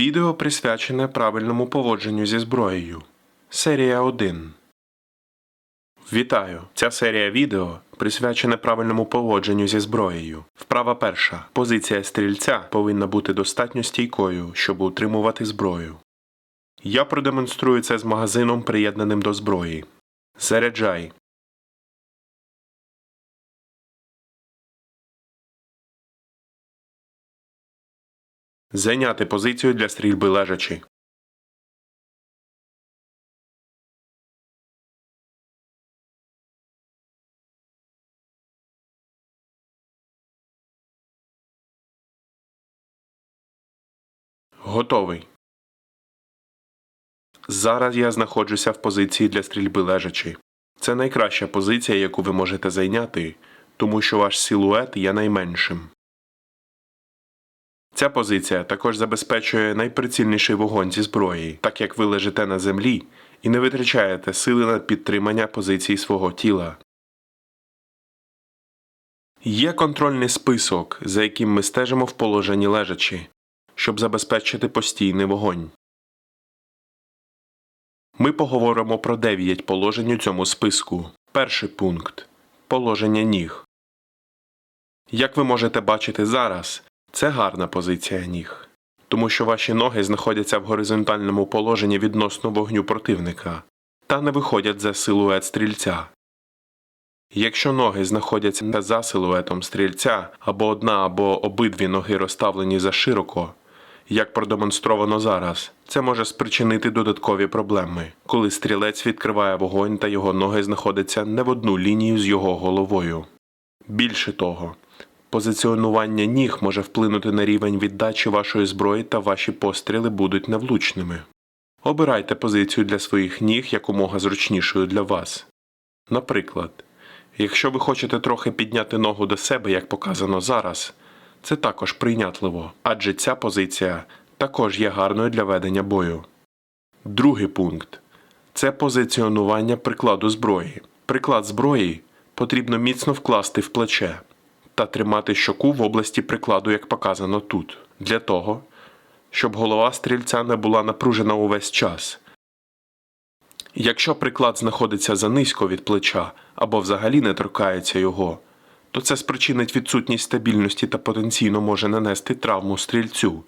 Відео присвячене правильному поводженню зі зброєю. Серія 1. Вітаю! Ця серія відео присвячена правильному поводженню зі зброєю. Вправа перша. Позиція стрільця повинна бути достатньо стійкою, щоб утримувати зброю. Я продемонструю це з магазином, приєднаним до зброї. Заряджай. Зайняти позицію для стрільби лежачи. Готовий. Зараз я знаходжуся в позиції для стрільби лежачи. Це найкраща позиція, яку ви можете зайняти, тому що ваш силует є найменшим. Ця позиція також забезпечує найприцільніший вогонь зі зброї, так як ви лежите на землі і не витрачаєте сили на підтримання позиції свого тіла. Є контрольний список, за яким ми стежимо в положенні лежачи, щоб забезпечити постійний вогонь. Ми поговоримо про 9 положень у цьому списку. Перший пункт положення ніг. Як ви можете бачити зараз, це гарна позиція ніг, тому що ваші ноги знаходяться в горизонтальному положенні відносно вогню противника та не виходять за силует стрільця. Якщо ноги знаходяться за силуетом стрільця або одна або обидві ноги розставлені зашироко, як продемонстровано зараз, це може спричинити додаткові проблеми, коли стрілець відкриває вогонь та його ноги знаходяться не в одну лінію з його головою. Більше того, позиціонування ніг може вплинути на рівень віддачі вашої зброї та ваші постріли будуть невлучними. Обирайте позицію для своїх ніг якомога зручнішою для вас. Наприклад, якщо ви хочете трохи підняти ногу до себе, як показано зараз, це також прийнятливо, адже ця позиція також є гарною для ведення бою. Другий пункт це позиціонування прикладу зброї. Приклад зброї потрібно міцно вкласти в плече та тримати щоку в області прикладу, як показано тут, для того, щоб голова стрільця не була напружена увесь час. Якщо приклад знаходиться занизько від плеча або взагалі не торкається його, то це спричинить відсутність стабільності та потенційно може нанести травму стрільцю,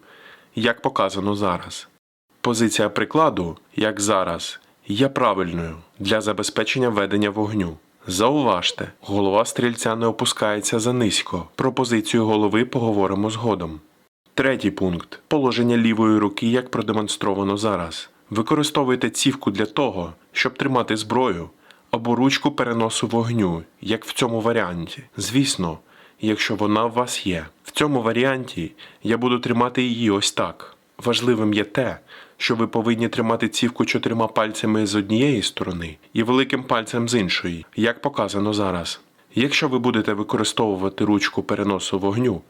як показано зараз. Позиція прикладу, як зараз, є правильною для забезпечення ведення вогню. Зауважте, голова стрільця не опускається занизько. Про позицію голови поговоримо згодом. Третій пункт положення лівої руки, як продемонстровано зараз. Використовуйте цівку для того, щоб тримати зброю або ручку переносу вогню, як в цьому варіанті. Звісно, якщо вона у вас є. В цьому варіанті я буду тримати її ось так. Важливим є те, що ви повинні тримати цівку чотирма пальцями з однієї сторони і великим пальцем з іншої, як показано зараз. Якщо ви будете використовувати ручку переносу вогню,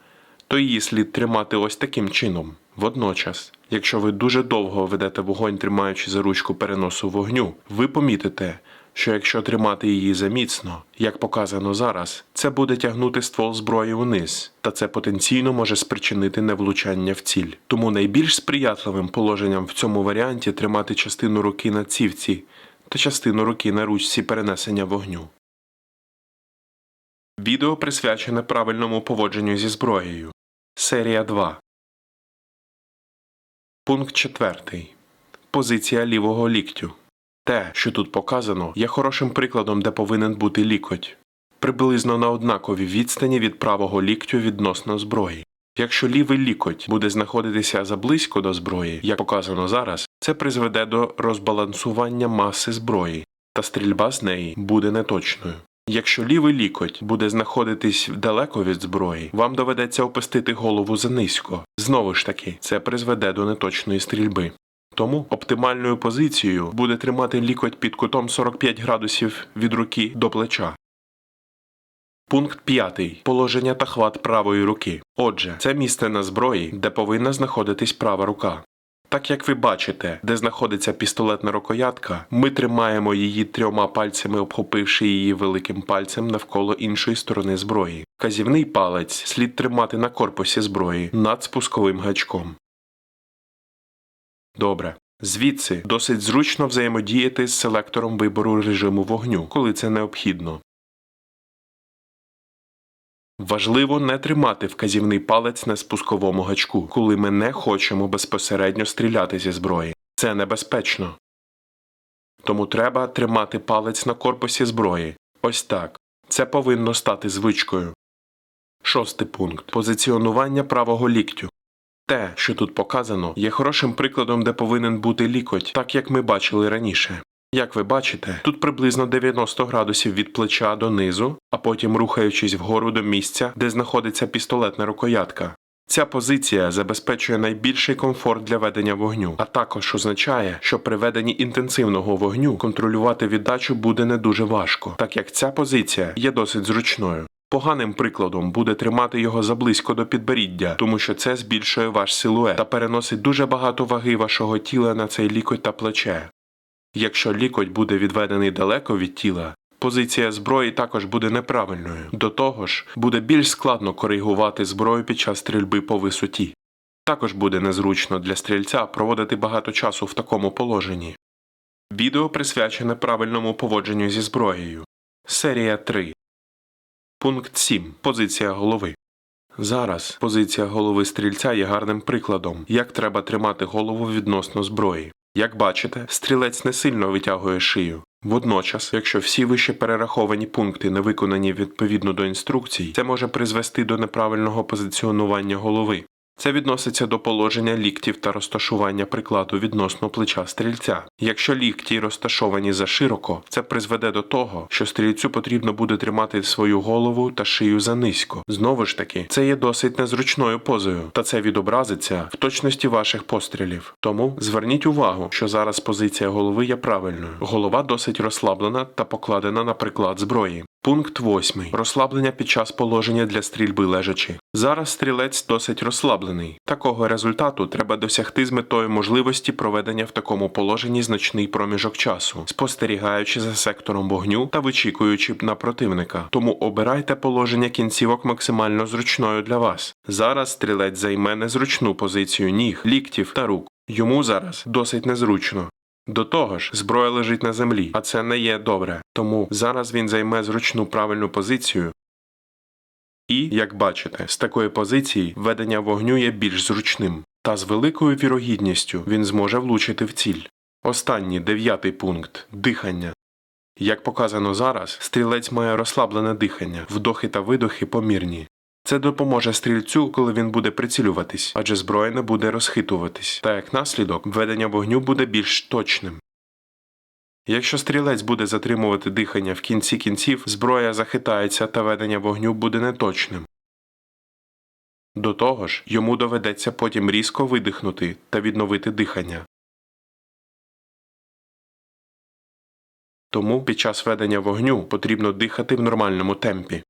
то її слід тримати ось таким чином. Водночас, якщо ви дуже довго ведете вогонь, тримаючи за ручку переносу вогню, ви помітите, що якщо тримати її заміцно, як показано зараз, це буде тягнути ствол зброї вниз, та це потенційно може спричинити невлучання в ціль. Тому найбільш сприятливим положенням в цьому варіанті тримати частину руки на цівці та частину руки на ручці перенесення вогню. Відео присвячене правильному поводженню зі зброєю. Серія 2. Пункт 4. Позиція лівого ліктю. Те, що тут показано, є хорошим прикладом, де повинен бути лікоть. Приблизно на однаковій відстані від правого ліктю відносно зброї. Якщо лівий лікоть буде знаходитися заблизько до зброї, як показано зараз, це призведе до розбалансування маси зброї, та стрільба з неї буде неточною. Якщо лівий лікоть буде знаходитись далеко від зброї, вам доведеться опустити голову занизько. Знову ж таки, це призведе до неточної стрільби. Тому оптимальною позицією буде тримати лікоть під кутом 45 градусів від руки до плеча. Пункт 5. Положення та хват правої руки. Отже, це місце на зброї, де повинна знаходитись права рука. Так як ви бачите, де знаходиться пістолетна рукоятка, ми тримаємо її трьома пальцями, обхопивши її великим пальцем навколо іншої сторони зброї. Казівний палець слід тримати на корпусі зброї над спусковим гачком. Добре. Звідси досить зручно взаємодіяти з селектором вибору режиму вогню, коли це необхідно. Важливо не тримати вказівний палець на спусковому гачку, коли ми не хочемо безпосередньо стріляти зі зброї. Це небезпечно. Тому треба тримати палець на корпусі зброї. Ось так. Це повинно стати звичкою. Шостий пункт позиціонування правого ліктю. Те, що тут показано, є хорошим прикладом, де повинен бути лікоть, так як ми бачили раніше. Як ви бачите, тут приблизно 90 градусів від плеча до низу, а потім рухаючись вгору до місця, де знаходиться пістолетна рукоятка. Ця позиція забезпечує найбільший комфорт для ведення вогню, а також означає, що при веденні інтенсивного вогню контролювати віддачу буде не дуже важко, так як ця позиція є досить зручною. Поганим прикладом буде тримати його заблизько до підборіддя, тому що це збільшує ваш силует та переносить дуже багато ваги вашого тіла на цей лікоть та плече. Якщо лікоть буде відведений далеко від тіла, позиція зброї також буде неправильною. До того ж, буде більш складно коригувати зброю під час стрільби по висоті. Також буде незручно для стрільця проводити багато часу в такому положенні. Відео присвячене правильному поводженню зі зброєю. Серія 3. Пункт 7. Позиція голови. Зараз позиція голови стрільця є гарним прикладом, як треба тримати голову відносно зброї. Як бачите, стрілець не сильно витягує шию. Водночас, якщо всі вище перераховані пункти не виконані відповідно до інструкцій, це може призвести до неправильного позиціонування голови. Це відноситься до положення ліктів та розташування прикладу відносно плеча стрільця. Якщо лікті розташовані зашироко, це призведе до того, що стрільцю потрібно буде тримати свою голову та шию занизько. Знову ж таки, це є досить незручною позою, та це відобразиться в точності ваших пострілів. Тому зверніть увагу, що зараз позиція голови є правильною. Голова досить розслаблена та покладена на приклад зброї. Пункт 8. Розслаблення під час положення для стрільби лежачи. Зараз стрілець досить розслаблений. Такого результату треба досягти з метою можливості проведення в такому положенні значний проміжок часу, спостерігаючи за сектором вогню та вичікуючи на противника. Тому обирайте положення кінцівок максимально зручною для вас. Зараз стрілець займе незручну позицію ніг, ліктів та рук. Йому зараз досить незручно. До того ж, зброя лежить на землі, а це не є добре. Тому зараз він займе зручну правильну позицію. І, як бачите, з такої позиції ведення вогню є більш зручним, та з великою вірогідністю він зможе влучити в ціль. Останній дев'ятий пункт дихання. Як показано зараз, стрілець має розслаблене дихання, вдохи та видохи помірні. Це допоможе стрільцю, коли він буде прицілюватись, адже зброя не буде розхитуватись, та як наслідок ведення вогню буде більш точним. Якщо стрілець буде затримувати дихання в кінці кінців, зброя захитається та ведення вогню буде неточним. До того ж, йому доведеться потім різко видихнути та відновити дихання. Тому під час ведення вогню потрібно дихати в нормальному темпі.